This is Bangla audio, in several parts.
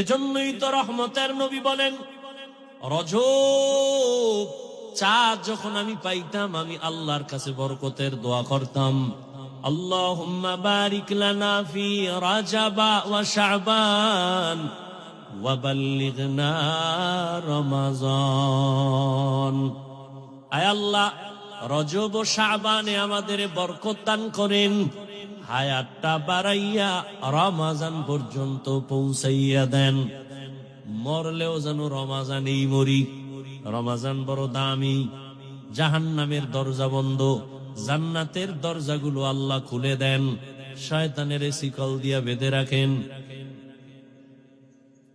এজন্যই তো রহমতের নবী বলেন রজ চাঁদ যখন আমি পাইতাম, আমি আল্লাহর কাছে বরকতের দোয়া করতাম। আল্লাহুম্মা বারিক লানা ফি রাজাবা ওয়া শাবান রমাজান। আয় আল্লাহ, রজব ও শাবানে আমাদের বরকত দান করেন। হায়াতটা বাড়াইয়া রমাজান পর্যন্ত পৌঁছাইয়া দেন। মরলেও যেন রমাজানেই মরি। রমাজান বড় দামি। জাহান নামের দরজা বন্ধ। জান্নাতের দরজাগুলো আল্লাহ খুলে দেন। শয়তানের শিকল দিয়া বেঁধে রাখেন।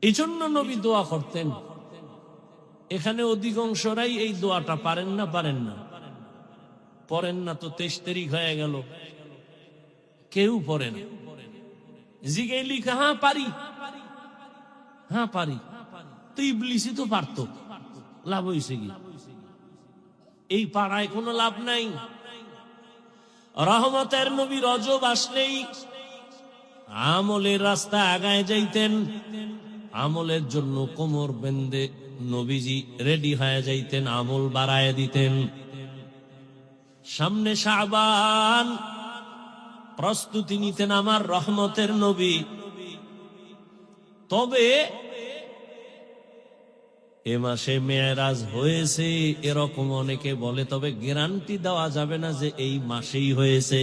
এই জন্য নবী দোয়া করতেন। এখানে অধিকাংশরাই এই দোয়াটা পারেন না পারেন না। পড়েন না তো তেইশ তারিখ হয়ে গেল। কেউ পড়ে না। হ্যাঁ পারি। হ্যাঁ পারি। তো লাভ হয়েছে কি? এই পাড়ায় কোনো লাভ নাই। রহমতের নবী রজব আসলেই আমলের রাস্তা আগায় যাইতেন। আমলের জন্য কোমর বেন্দে নবীজি রেডি হয়ে যাইতেন, আমল বাড়ায় দিতেন। সামনে শাবান প্রস্তুতি নিতেন আমার রহমতের নবী। তবে এ মাসে মেয়েরাজ হয়েছে, এরকম অনেকে বলে, তবে গ্যারান্টি দেওয়া যাবে না যে এই মাসেই হয়েছে।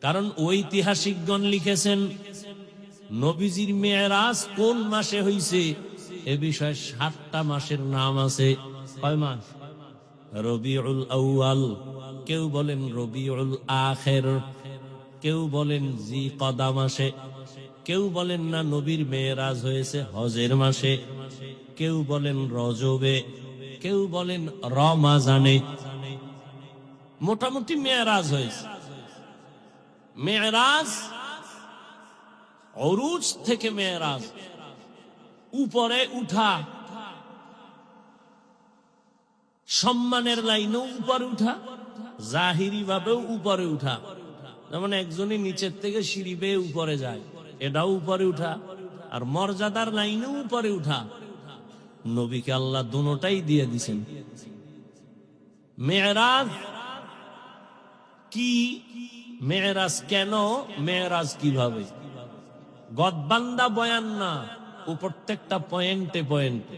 কারণ ঐতিহাসিকগণ লিখেছেন, নবীজির মেয়েরাজ কোন মাসে হইছে? এ বিষয়ে সাতটা মাসের নাম আছে। কয় মাস? রবিউল আউয়াল। কেউ বলেন রবিউল আখের, কেউ বলেন জি কদা মাসে, কেউ বলেন না নবীর মেয়েরাজ হয়েছে হজের মাসে, কেউ বলেন রজবে, কেউ বলেন রমাজানে। মোটামুটি মেয়েরাজ হয়েছে। মেয়েরাজ, অরুজ থেকে মেয়েরাজ, উপরে উঠা। সম্মানের লাইনেও উপরে উঠা। জাহিরি ভাবেও উপরে উঠা। যেমন একজনই নিচের থেকে সিঁড়ি বেয়ে উপরে যায়, এটাও উপরে উঠা। আর মর্যাদার লাইনেও উপরে উঠা। নবীকে আল্লাহ দুটাই দিয়ে দিছেন মেয়েরাজ কি? মেয়েরাজ কেন? মেয়েরাজ কীভাবে? গদবান্দা বয়ান না। প্রত্যেকটা পয়েন্টে পয়েন্টে।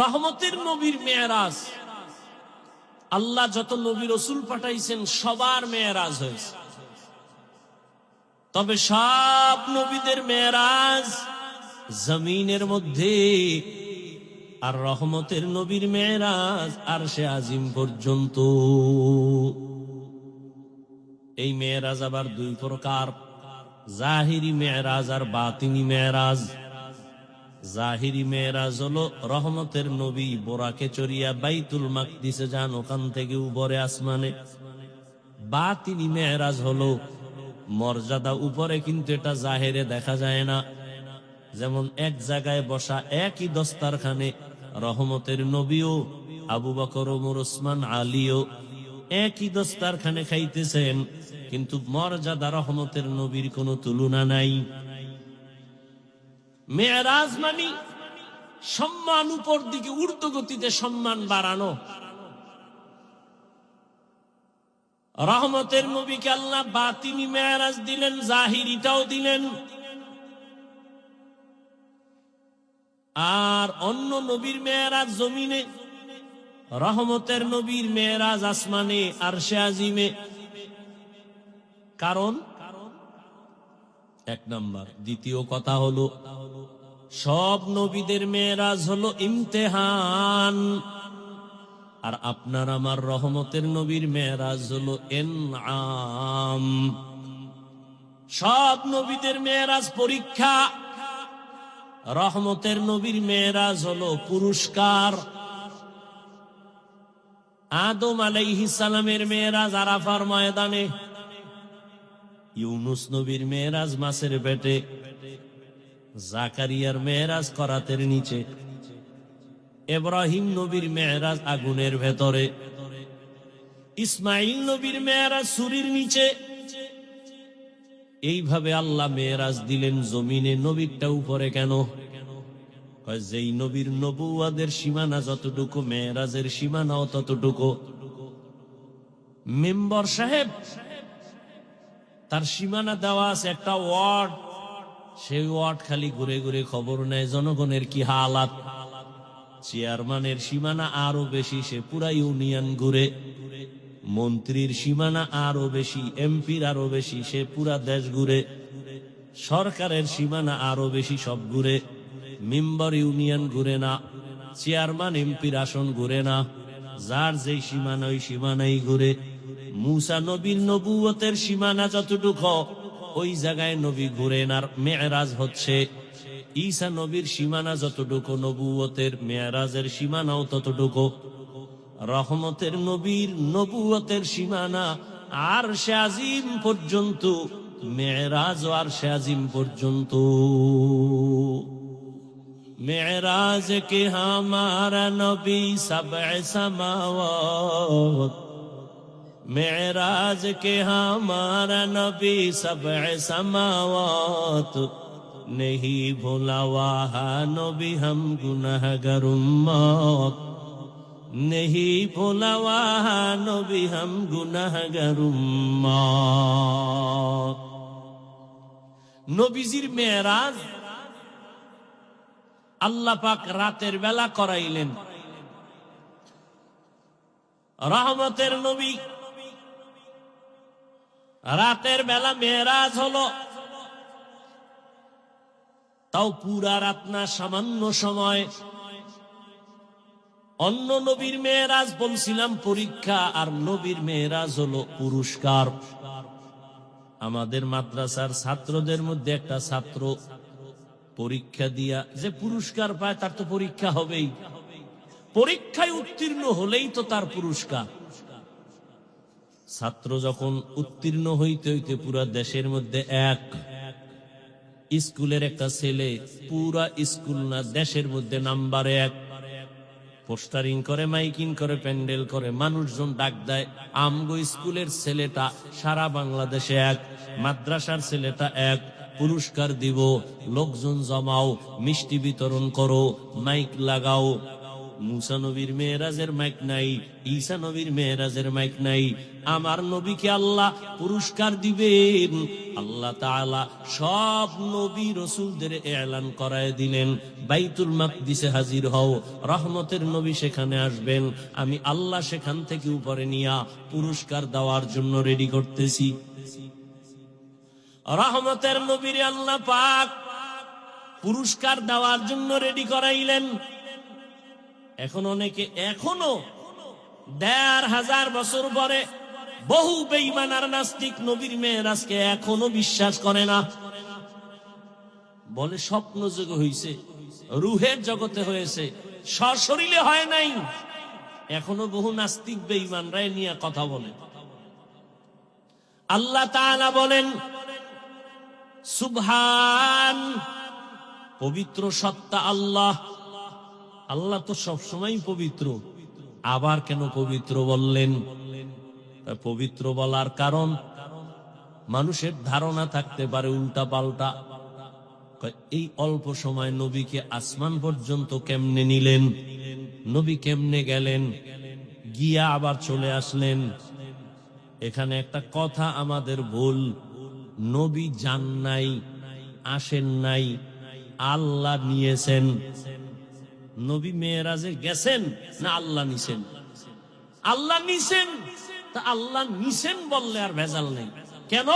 রহমতের নবীর মেয়েরাজ। আল্লাহ যত নবী রসুল পাঠাইছেন, সবার মেয়েরাজ হয়েছে। তবে সব নবীদের মেয়েরাজ জমিনের মধ্যে, আর রহমতের নবীর মেয়েরাজ আর সে আজিম পর্যন্ত। এই মেয়েরাজ আবার দুই প্রকার, জাহিরি মেয়েরাজ আর বাতিনি মেয়েরাজ। জাহিরি মেয়েরাজ হলো রহমতের নবী, বোরাকে চড়িয়া বাইতুল মাকদিসে যান ওখান থেকে উপরে আসমানে। বাতিনি মেয়েরাজ হলো, মর্যাদা উপরে কিন্তু এটা জাহেরে দেখা যায় না। যেমন এক জায়গায় বসা একই দস্তারখানে রহমতের নবীও, আবু বকর, ওমর, ওসমান, আলীও একই দস্তারখানে খাইতেছেন, কিন্তু মর্যাদা রহমতের নবীর কোনো তুলনা নাই। মেয়েরাজ মানি, সম্মান উপর দিকে ঊর্ধ্ব গতিতে সম্মান বাড়ানো। রহমতের নবীকে আল্লাহ বাতিনি মেয়ারাজ দিলেন, জাহিরিটাও দিলেন। আর অন্য নবীর মেয়েরাজ জমিনে, রহমতের নবীর মেয়েরাজ আসমানে আর সে আজিমে। কারণ এক নম্বর। দ্বিতীয় কথা হলো, সব নবীদের মেয়েরাজ হলো ইমতেহান। আর আপনার আমার রহমতের নবীর মেয়েরাজ হলো এনআম। সব নবীদের মেয়েরাজ পরীক্ষা, রহমতের নবীর মেয়েরাজ হলো পুরস্কার। আদম আলাইহিস সালামের মেয়েরাজ আরাফার ময়দানে ইউনুস নবীর মেয়েরাজ মাছের পেটে, জাকারিয়ার মেয়েরাজ করাতের নিচে, এব্রাহিম নবীর মেয়েরাজ আগুনের ভেতরে ইসমাইল নবীর মেয়েরাজ সুরির নিচে। এইভাবে আল্লাহ মেয়েরাজ দিলেন জমিনে, নবীরটা উপরে কেন? যেই নবীর নবুয়াদের সীমানা যতটুকু, মেয়েরাজের সীমানাও ততটুকু। মেম্বর সাহেব তার সীমানা দেওয়া আছে একটা ওয়ার্ড। সেই ওয়ার্ড খালি ঘুরে ঘুরে খবর নেয়, জনগণের কি হালাত? চেয়ারম্যানের সীমানা আরও বেশি, সে পুরা ইউনিয়ন ঘুরে। মন্ত্রীর সীমানা আরও বেশি, এমপির আরও বেশি, সে পুরা দেশ ঘুরে। সরকারের সীমানা আরও বেশি, সব ঘুরে। মেম্বার ইউনিয়ন ঘুরে না, চেয়ারম্যান, এমপির আসন ঘুরে না। যার যেই সীমানা, ওই সীমানাই ঘুরে। মুসা নবীর নবুয়তের সীমানা যতটুকু, ওই জায়গায় নবী ঘুরেন আর মেয়েরাজ হচ্ছে। ঈসা নবীর সীমানা যতটুকু, নবুয়তের মেয়েরাজের সীমানাও ততটুকু। রহমতের নবীর নবুয়তের সীমানা আর সে আজিম পর্যন্ত মেয়েরাজ আর সে আজিম পর্যন্ত। মেয়েরাজ কে হামারা নবী সব সমাওয়াত মেরাজ কে হামার নবী সব সমাওয়াত নেহি ভোলা নবী হম গুনাহগর উম্মত নেহি ভোলা নবী হম গুনাহগর উম্মত নবীজির মেরাজ আল্লাহ পাক রাতের বেলা করাইলেন। রহমতের নবী রাতের বেলা মেয়েরাজ হলো। তাও পুরা রাত না, সামান্য সময়। অন্য নবীর মেয়েরাজ বলছিলাম, পরীক্ষা আর নবীর মেয়েরাজ হলো পুরস্কার। আমাদের মাদ্রাসার ছাত্রদের মধ্যে একটা ছাত্র পরীক্ষা দিয়া, যে পুরস্কার পায় তার তো পরীক্ষা হবেই। পরীক্ষায় উত্তীর্ণ হলেই তো তার পুরস্কার। ছাত্র যখন উত্তীর্ণ হইতে হইতে পুরা দেশের মধ্যে এক, স্কুলের একটা ছেলে পুরা স্কুল না, দেশের মধ্যে নাম্বার এক। পোস্টারিং করে, মাইকিং করে, প্যান্ডেল করে, মানুষজন ডাক দেয়, আমগো স্কুলের ছেলেটা সারা বাংলাদেশে এক, মাদ্রাসার ছেলেটা এক, পুরস্কার দিব, লোকজন জমাও, মিষ্টি বিতরণ করো, মাইক লাগাও। মুসা নবীর মেয়েরাজের মাইক নাই নবীর মেয়েরাজের মাইক নাই। আমার নবীকে আল্লাহ পুরস্কার দিবেন। আল্লাহ সব নবী রসুলদের এলান করায় দিলেন। বাইতুল মাকদিসে হাজির হও, রহমতের নবী সেখানে আসবেন। আমি আল্লাহ সেখান থেকে উপরে নিয়া পুরস্কার দেওয়ার জন্য রেডি করতেছি। রহমতের নবীর আল্লাহ পাক পুরস্কার দেওয়ার জন্য রেডি করাইলেন। এখন অনেকে এখনও দেড় হাজার বছর পরে বহু বেইমান আর নাস্তিক নবীর মেয়েরাজকে এখনও বিশ্বাস করে না। বলে স্বপ্ন যুগে হয়েছে রুহের জগতে হয়েছে, সশরীরে হয় নাই। এখনও বহু নাস্তিক বেইমানরাই নিয়ে কথা বলে। আল্লাহ তাআলা বলেন, সুবহান, পবিত্র সত্তা আল্লাহ। আল্লাহ তো সবসময় পবিত্র। আবার কেন পবিত্র বললেন? পবিত্র বলার কারণ, মানুষের ধারণা থাকতে পারে উল্টা পাল্টা এই অল্প সময় নবীকে আসমান পর্যন্ত কেমনে নিলেন? নবী কেমনে গেলেন? গিয়া আবার চলে আসলেন। এখানে একটা কথা আমাদের ভুল। নবী যান নাই, আসেন নাই, আল্লাহ নিয়েছেন। নবী মেয়েরাজে গেছেন না আল্লাহ নিছেন? আল্লাহ নিছেন? তা আল্লাহ নিছেন বললে আর ভেজাল নেই। কেন?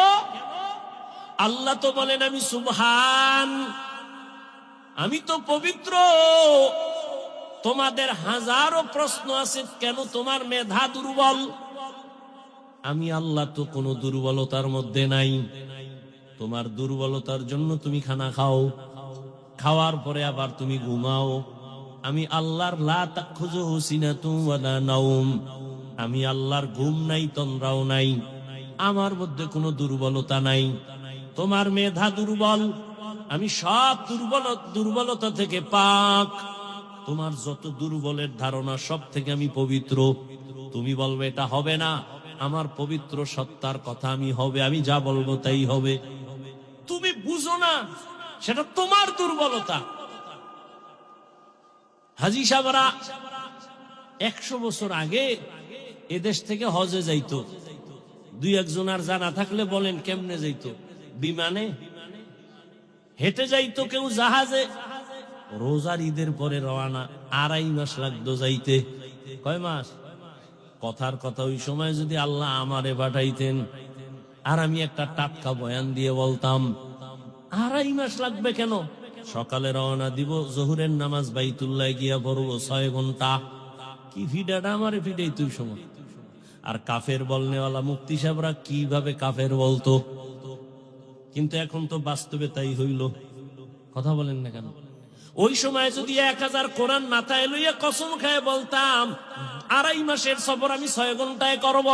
আল্লাহ তো বলেন, আমি সুবহান, আমি তো পবিত্র। তোমাদের হাজারো প্রশ্ন আছে, কেন তোমার মেধা দুর্বল? আমি আল্লাহ তো কোনো দুর্বলতার মধ্যে নাই। তোমার দুর্বলতার জন্য তুমি খানা খাও। খাওয়ার পরে আবার তুমি ঘুমাও। আমি আল্লাহর আমি আল্লাহর ঘুম নাই, তন্দ্রাও নাই। আমার মধ্যে কোনো দুর্বলতা নাই। তোমার মেধা দুর্বল। আমি সব দুর্বল দুর্বলতা থেকে পাক। তোমার যত দুর্বলের ধারণা, সব থেকে আমি পবিত্র। তুমি বলবে, এটা হবে না। আমার পবিত্র সত্তার কথা আমি হবে। আমি যা বলব তাই হবে। তুমি বুঝো না, সেটা তোমার দুর্বলতা। হাজি সাহরা একশো বছর আগে এদেশ থেকে হজে যাইত। দুই একজন আর জানা থাকলে বলেন কেমনে যাইতো? বিমানে? হেঁটে যাইতো কেউ জাহাজে? রোজার ঈদের পরে রওয়ানা আড়াই মাস লাগতো যাইতে। কয় মাস? কথার কথা ওই সময় যদি আল্লাহ আমারে পাঠাইতেন, আর আমি একটা টাটকা বয়ান দিয়ে বলতাম, আড়াই মাস লাগবে কেন? সকালে রওনা দিব, জহুরের নামাজ বাইতুল্লাহ গিয়া পড়ব ছয় ঘণ্টা। কি ভিডাটা আমার ফিডাই তুই সময়? আর কাফের বলনেওয়ালা মুক্তি সাহেবরা কীভাবে কাফের বলতো? কিন্তু এখন তো বাস্তবে তাই হইল। কথা বলেন না কেন? ওই সময় যদি এক হাজার কোরআন মাথায় লইয়া কসম খায় বলতাম, আড়াই মাসের সফর আমি ছয় ঘন্টায় করব।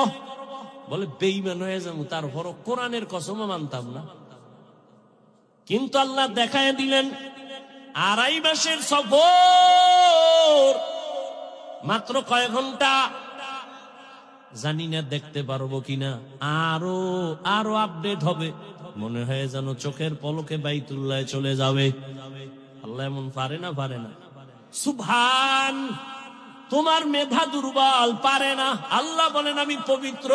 বলে বেইমান হয়ে যাব তারপর কোরআনের কসমও মানতাম না। কিন্তু আল্লাহ দেখায় দিলেন, আড়াই মাসের সফর, মাত্র কয় ঘণ্টা? জানি না দেখতে পারব কিনা, আরও আরও আপডেট হবে। মনে হয় যেন চোখের পলকে বাইতুল্লায় চলে যাবে। আল্লাহ এমন পারে না পারে না। সুভান তোমার মেধা দুর্বল, পারে না। আল্লাহ বলেন, আমি পবিত্র।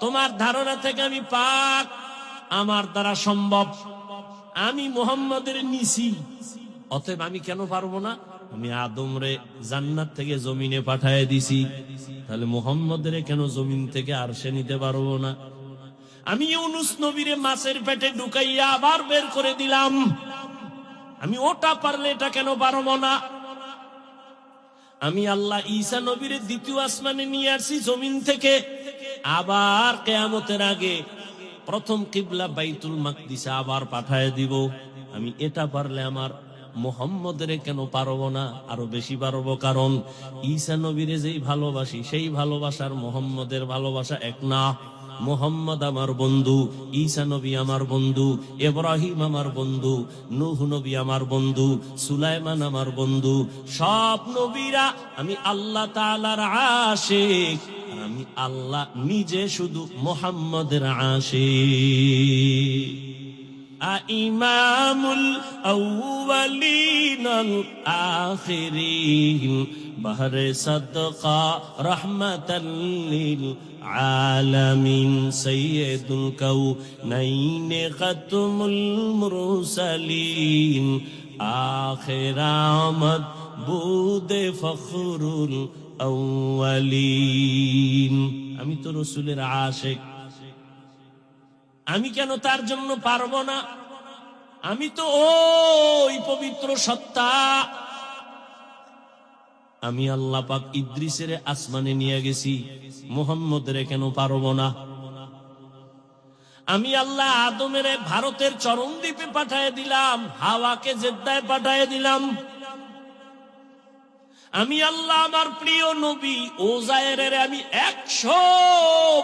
তোমার ধারণা থেকে আমি পাক। আমার দ্বারা সম্ভব। আমি মোহাম্মদের নিছি অতএব আমি কেন পারব না? আমি আদমরে জান্নাত থেকে জমিনে পাঠায় দিছি। তাহলে মোহাম্মদের কেন জমিন থেকে আর সে নিতে পারব না? আমি ইউনুস নবীরে মাছের পেটে ঢুকাইয়া আবার বের করে দিলাম। আমি ওটা পারলে এটা কেন পারব না? আমি আল্লাহ ঈসা নবীর দ্বিতীয় আসমানে নিয়ে আসছি জমিন থেকে। আবার কেয়ামতের আগে প্রথম কিবলা বাইতুল মাকদিসে আবার পাঠায় দিব। আমি এটা পারলে আমার মোহাম্মদের কেন পারব না? আরও বেশি পারব কারণ ঈসা নবীরে যেই ভালোবাসি, সেই ভালোবাসার মোহাম্মদের ভালোবাসা এক না। মোহাম্মদ আমার বন্ধু, ঈসা নবী আমার বন্ধু এব্রাহিম আমার বন্ধু, নূহ নবী আমার বন্ধু, সুলাইমান আমার বন্ধু, সব নবীরা আমি আল্লাহ আর আমি আল্লাহ নিজে শুধু মোহাম্মদের আসে ইমামুল বুদে ফখরুল আমি তো রসুলের আশেক। আমি কেন তার জন্য পারব না? আমি তো ও পবিত্র সত্তা। আমি আল্লাহ পাক ইদ্রিসের আসমানে নিয়ে গেছি। মোহাম্মদের কেন পারব না? আমি আল্লাহ আদমের ভারতের চরণদ্বীপে পাঠায় দিলাম, হাওয়াকে জেদ্দায় পাঠায় দিলাম। আমি আল্লাহ আমার প্রিয় নবী ওজায়ের আমি একশো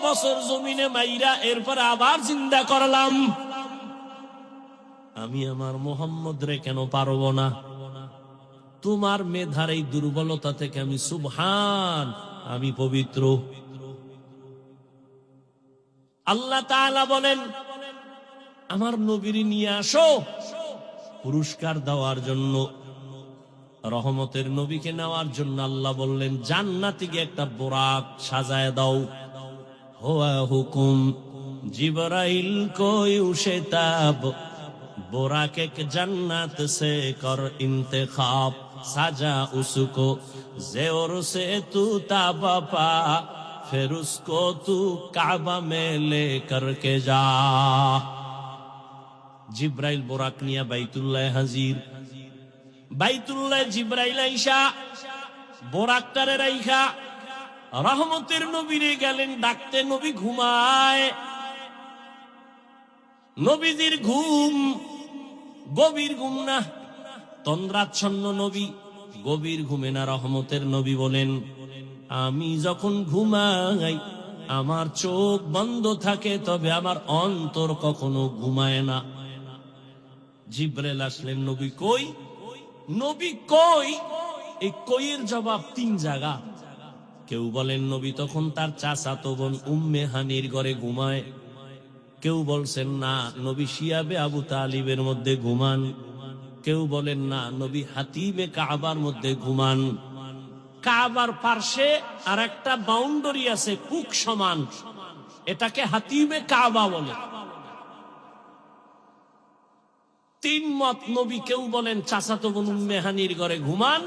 বছর জমিনে মাইরা এরপর আবার জিন্দা করলাম। আমি আমার মোহাম্মদ রে কেন পারব না? তোমার মেধার এই দুর্বলতা থেকে আমি সুবহান, আমি পবিত্র। আল্লাহ বলেন, আমার নবীর নিয়ে আসো, পুরস্কার দেওয়ার জন্য। রহমতের নবীকে নেওয়ার জন্য আল্লাহ বললেন জান্নাতিকে একটা বোরাক সাজায় দাও হোয়া হুকুম জিবরাইল কোই উশে তাব बोराक एक जन्नत से कर इंतखाब साजा उसको जेवर से तू ताबा पा फिर उसको तू काबा में ले करके जा জিব্রাইল বোরাক নিয়া বাইতুল্লাহ হাজির বাইতুল্লাহ জিব্রাইল আইসা বোরাক্তারে রাইখা, রহমতের নবীরে গেলেন, ডাকতে নবী ঘুমায়। ঘুম গভীর ঘুম না, তন্দ্রাচ্ছন্ন নবী, গভীর ঘুমে না রহমতের নবী বলেন, আমি যখন ঘুমাই, আমার চোখ বন্ধ থাকে, তবে আমার অন্তর কখনো ঘুমায় না। জিব্রেল আসলেন, নবী কই? নবী কই? এই কইয়ের জবাব তিন জায়গা। কেউ বলেন নবী তখন তার চাচা তো বোন উম্মে হানির ঘরে ঘুমায়। কেউ বলছেন, না, নবী শিয়াবে আবু তালিবের মধ্যে ঘুমান। কেউ বলেন, না, নবী হাতিবে কাবার মধ্যে ঘুমান। কাবার পার্শ্বে আর একটা বাউন্ডারি আছে, কুক সমান। এটাকে হাতিবে কাবা বলে। তিন মত নবী কেউ বলেন চাচাতো বনু মেহানির ঘরে ঘুমান,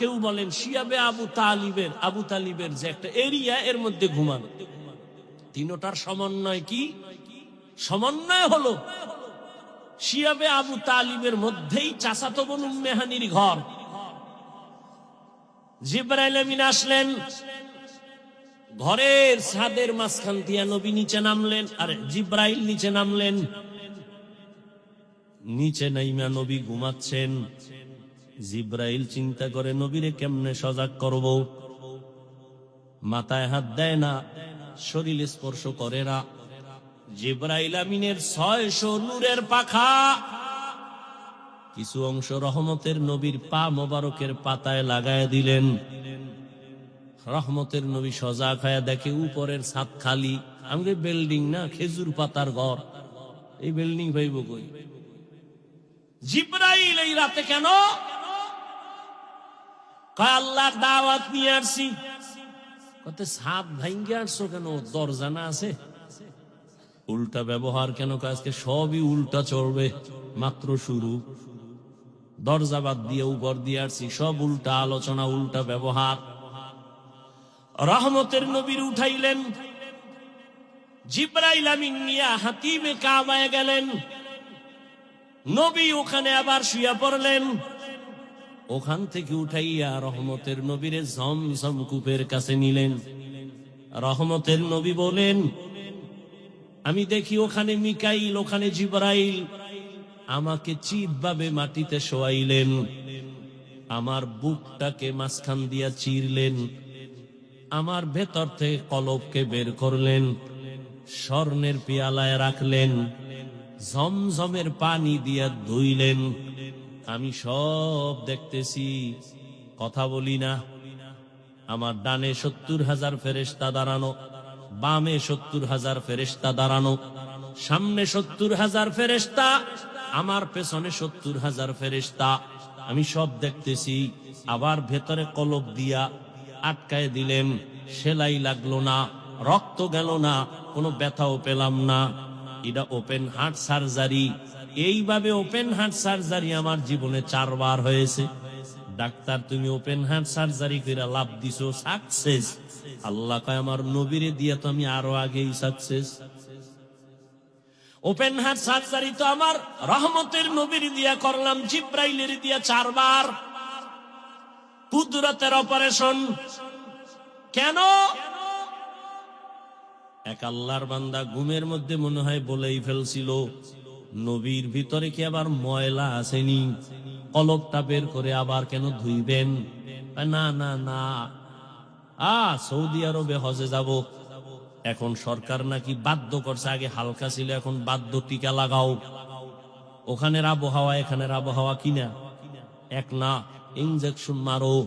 কেউ বলেন শিয়াবে আবু তালিবের আবু তালিবের যে একটা এরিয়া এর মধ্যে ঘুমান। তিনোটার সমন্বয় কি? সমন্বয় হলো শিয়াবে আবু তালিবের মধ্যেই চাচাতো বনু মেহানির ঘর। জিব্রাইল আমিন আসলেন, ঘরের ছাদের মাঝখান দিয়া নবী নিচে নামলেন, আর জিব্রাইল নিচে নামলেন। নিচে নাইমা নবী ঘুমাচ্ছেন। জিব্রাইল চিন্তা করে, নবীরে কেমনে সজাগ করব? মাথায় হাত দেয় না, শরীর স্পর্শ করে না। জিব্রাইল আমিনের ছয়শো নূরের পাখা। কিছু অংশ রহমতের নবীর পা মোবারকের পাতায় লাগায় দিলেন। রহমতের নবী সজাগ হয়ে দেখে উপরের ছাদ খালি। আমাদের বিল্ডিং না খেজুর পাতার ঘর। এই বিল্ডিং ভাইব কই? জিব্রাইল এই রাতে কেন? কয়, আল্লাহর দাওয়াত নিয়ে আসছি। কত সাপ ভাঙ্গে আসছো কেন? দরজা না আছে। উল্টা ব্যবহার কেন? আজকে সবই উল্টা চলবে, মাত্র শুরু। দরজা বাদ দিয়ে উপর দিয়ে আসছি, সব উল্টা আলোচনা, উল্টা ব্যবহার। রহমতের নবীর উঠাইলেন। জিব্রাইল আমিন নিয়া হাতিমে কাবায় গেলেন। নবী ওখানে আবার শুয়া পড়লেন। ওখান থেকে উঠাইয়া রহমতের নবীরে ঝমঝম কূপের কাছে নিলেন। রহমতের নবী বলেন, আমি দেখি ওখানে মিকাইল, ওখানে জিব্রাইল। আমাকে চিৎভাবে মাটিতে শোয়াইলেন। আমার বুকটাকে মাঝখান দিয়া চিরলেন। আমার ভেতর থেকে কলবকে বের করলেন। স্বর্ণের পিয়ালায় রাখলেন। ঝমঝমের পানি দিয়া ধুইলেন। আমি সব দেখতেছি, কথা বলি না। আমার ডানে সত্তর হাজার ফেরেস্তা দাঁড়ানো, বামে সত্তর হাজার ফেরেস্তা দাঁড়ানো, সামনে সত্তর হাজার ফেরেস্তা আমার পেছনে সত্তর হাজার ফেরেস্তা আমি সব দেখতেছি, আবার ভেতরে কলব দিয়া আটকায় দিলেন, সেলাই লাগল না, রক্ত গেল না, কোনো ব্যথাও পেলাম না। এটা ওপেন হার্ট সার্জারি এইভাবে ওপেন হার্ট সার্জারি আমার জীবনে চারবার হয়েছে। ডাক্তার, তুমি ওপেন হার্ট সার্জারি করে লাভ দিছো সাকসেস আল্লাহ কয়, আমার নবীরে দিয়া তো আমি আরও আগেই সাকসেস ওপেন হার্ট সার্জারি তো আমার রহমতের নবীর দিয়া করলাম, জিব্রাইলের দিয়া চারবার। কুদরতের অপারেশন কেন? এক আল্লাহর বান্দা ঘুমের মধ্যে মনে হয় বলেই ফেলছিল। নবীর ভিতরে কি আবার ময়লা আসেনি? কলবটা বের করে আবার কেন ধুইবেন? না না না। আ, সৌদি আরবে হজে যাব। এখন সরকার নাকি বাধ্য করছে, আগে হালকা ছিল, এখন বাধ্য টিকা লাগাও। ওখানের আবহাওয়া, এখানের আবহাওয়া কিনা? এক না ইঞ্জেকশন মারো,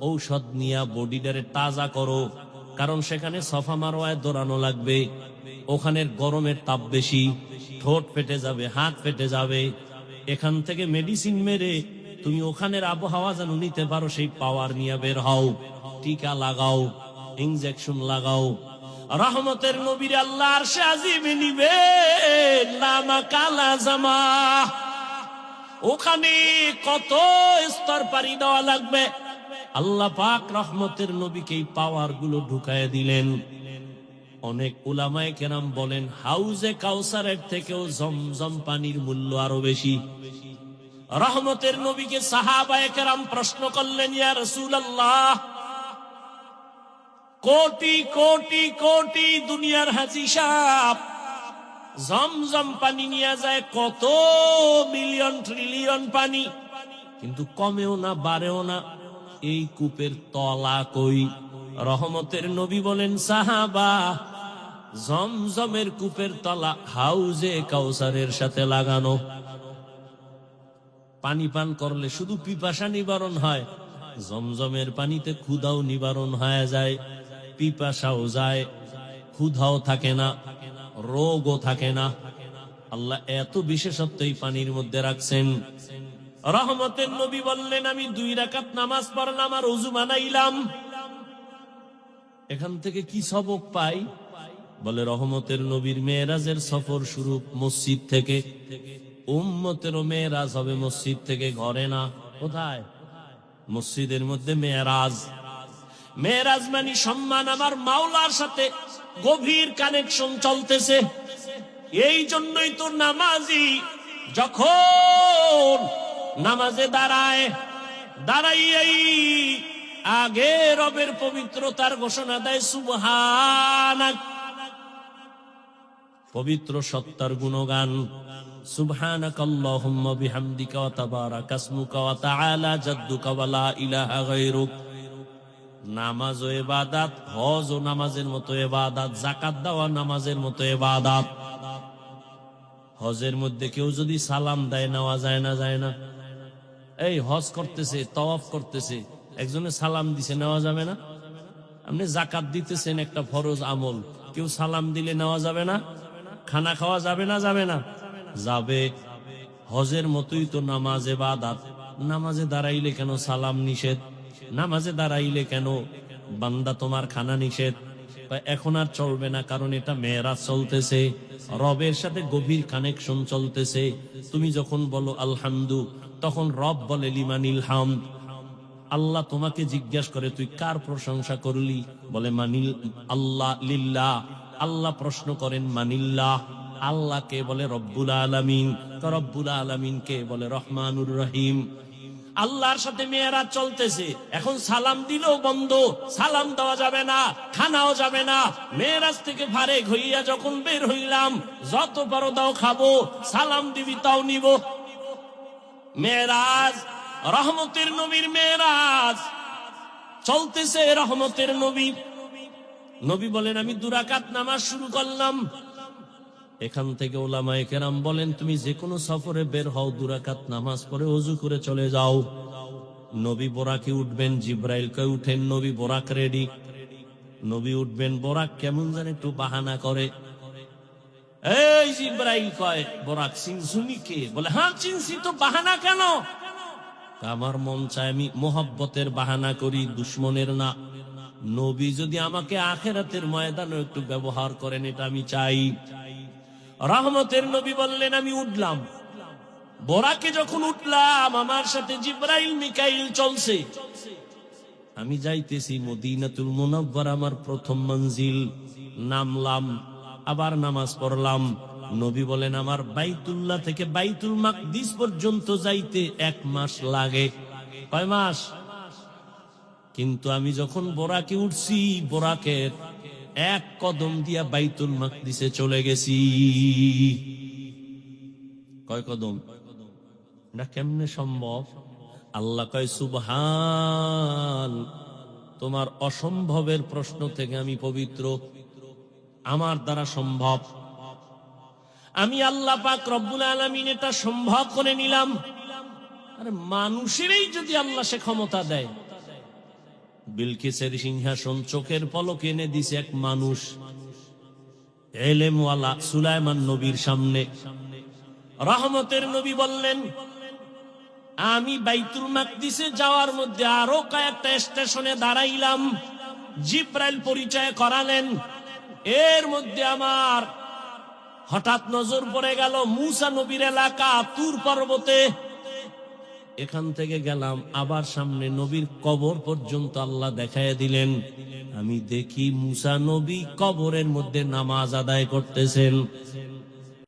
ঔষধ নিয়া বডিটারে তাজা করো। কারণ সেখানে সফা মারোয়ায় দৌড়ানো লাগবে। ওখানের গরমের তাপ বেশি, ঠোঁট ফেটে যাবে, হাত ফেটে যাবে। এখান থেকে মেডিসিন মেরে তুমি ওখানের আবহাওয়া যেন নিতে পারো, সেই পাওয়ার নিয়ে বের হও। টিকা লাগাও ইঞ্জেকশন লাগাও। রহমতের নবীর আল্লাহর কালা জামা। ওখানে কত স্তর পাড়ি দেওয়া লাগবে। আল্লাহ পাক রহমতের নবীকে এই পাওয়ারগুলো ঢুকায় দিলেন। অনেক উলামায় কেরাম বলেন, হাউজে কাউসারের থেকেও জমজম পানির মূল্য আরও বেশি। রহমতের নবীকে সাহাবায় কেরাম প্রশ্ন করলেন, ইয়া রসুল কোটি কোটি কোটি দুনিয়ার হাজি সাপ জমজম পানি নিয়ে যায় কত মিলিয়ন, ট্রিলিয়ন পানি। কিন্তু কমেও না, বাড়েও না। এই কূপের তলা কই? রহমতের নবী বলেন, সাহাবা, জমজমের কূপের তলা হাউজে কাউসারের সাথে লাগানো। পানি পান করলে শুধু পিপাসা নিবারণ হয়, জমজমের পানিতে ক্ষুধাও নিবারণ হয়ে যায়, পিপাসাও যায়, ক্ষুধাও থাকে না, রোগও থাকে না। আল্লাহ এত বিশেষত্ব এই পানির মধ্যে রাখছেন। রহমতের নবী বললেন, আমি দুই রাকাত নামাজ পড়লাম আর অজু বানাইলাম। এখান থেকে কি সবক পাই? বলে রহমতের নবীর মেয়েরাজের সফর শুরু মসজিদ থেকে। উম্মতেরও মেয়েরাজ হবে মসজিদ থেকে ঘরে না, কোথায়? মসজিদের মধ্যে মেয়েরাজ। মেয়েরাজ মানে সম্মান, আমার মাওলার সাথে গভীর কানেকশন চলতেছে। এই জন্যই তো নামাজি যখন নামাজে দাঁড়ায়, দাঁড়াইয়াই আগে রবের পবিত্রতার ঘোষণা দেয়, সুবহানাক। পবিত্র সত্তার গুণগান, সুবহানাক বিহামদিকা ওয়া ওয়া তাআলা জাদ্দুকা ওয়া লা ইলাহা গায়রুক। নামাজ ও ইবাদত, হজ ও নামাজের মতো ইবাদত, যাকাত দেওয়া নামাজের মতো ইবাদত। হজের মধ্যে কেউ যদি সালাম দেয়, নেওয়া যায় না যায় না। এই হজ করতেছে, তওয়াফ করতেছে, একজনে সালাম দিছে, নেওয়া যাবে না? আপনি জাকাত দিতেছেন একটা ফরজ আমল, কেউ সালাম দিলে নেওয়া যাবে না? খানা খাওয়া যাবে না যাবে না? যাবে। হজের মতোই তো নামাজে বাদাত নামাজে দাঁড়াইলে কেন সালাম নিষেধ? নামাজে দাঁড়াইলে কেন বান্দা তোমার খানা নিষেধ? এখন আর চলবে না, কারণ এটা মেয়েরা চলতেছে। রবের সাথে গভীর কানেকশন চলতেছে। তুমি যখন বলো, আলহামদু তখন রব বলে, লিমানিল হামদ। আল্লাহ তোমাকে জিজ্ঞাসা করে, তুই কার প্রশংসা করলি? বলে, মানিল, আল্লাহ লিল্লাহ। আল্লাহ প্রশ্ন করেন, মানিল্লাহ। আল্লাহকে বলে, রব্বুল আলমিন। রব্বুল আলমিন কে বলে, রহমানুর রহিম। আল্লাহর সাথে মেয়েরা চলতেছে। এখন সালাম দিলেও বন্ধ, সালাম দেওয়া যাবে না, খানাও যাবে না। মেয়েরাজ থেকে ভারে হইয়া যখন বের হইলাম, যত পারো দাও খাব, সালাম দিবি, তাও নিব। মেয়েরাজ, রহমতের নবীর মেয়েরাজ। চলতেছে রহমতের নবী। নবী বলেন, আমি দুরাকাত নামাজ শুরু করলাম। এখান থেকে ওলামায়ে কেরাম বলেন, তুমি যে কোনো সফরে বের হও, দুরাকাত নামাজ পড়ে অজু করে চলে যাও। নবী বোরাকে উঠবেন, জিব্রাইলকে উঠেন, নবী বোরাক রেডি। নবী উঠবেন, বোরাক কেমন জানে একটু বাহানা করে। এই জিব্রাইল কয়, বোরাক চিনসুনি কে? বলে হ্যাঁ চিনসি তো বাহানা কেন? আমার মন চায় আমি মোহাব্বতের বাহানা করি, দুশ্মনের না। নবী যদি আমাকে আখেরাতের ময়দানে একটু ব্যবহার করেন, এটা আমি চাই। রহমতের নবী বললেন, আমি উঠলাম। বোরাকে যখন উঠলাম, আমার সাথে জিব্রাইল, মিকাইল চলছে। আমি যাইতেছি মদিনাতুল মুনাব্বার আমার প্রথম মঞ্জিল। নামলাম। আবার নামাজ পড়লাম। নবী বলেন, আমার বাইতুল্লাহ থেকে বাইতুল মাকদিস পর্যন্ত যাইতে এক মাস লাগে। কয় মাস? কিন্তু আমি যখন বোরাকে উঠছি বোরাকের এক কদম দিয়া বাইতুল মাকদিসে চলে গেছি। কয় কদম? এটা কেমনে সম্ভব? আল্লাহ কয়, সুবহান, তোমার অসম্ভবের প্রশ্ন থেকে আমি পবিত্র। আমার দ্বারা সম্ভব। আমি আল্লাহ পাক রব্বুল আলমিন এটা সম্ভব করে নিলাম। আরে মানুষেরই যদি আল্লাহ সে ক্ষমতা দেয়। বিলকিসের সিংহাসন চোখের পলক এনে দিছে এক মানুষ। এলেমওয়ালা সুলাইমান নবীর সামনে। রহমতের নবী বললেন, আমি বাইতুল মাকদিসে যাওয়ার মধ্যে আরও কয়েকটা স্টেশনে দাঁড়াইলাম। জিব্রাইল পরিচয় করালেন। এর মধ্যে আমার হঠাৎ নজর পড়ে গেল মুসা নবীর এলাকা তুর পর্বতে। এখান থেকে গেলাম, আবার সামনে নবীর কবর পর্যন্ত আল্লাহ দেখায় দিলেন। আমি দেখি মুসা নবী কবরের মধ্যে নামাজ আদায় করতেছেন।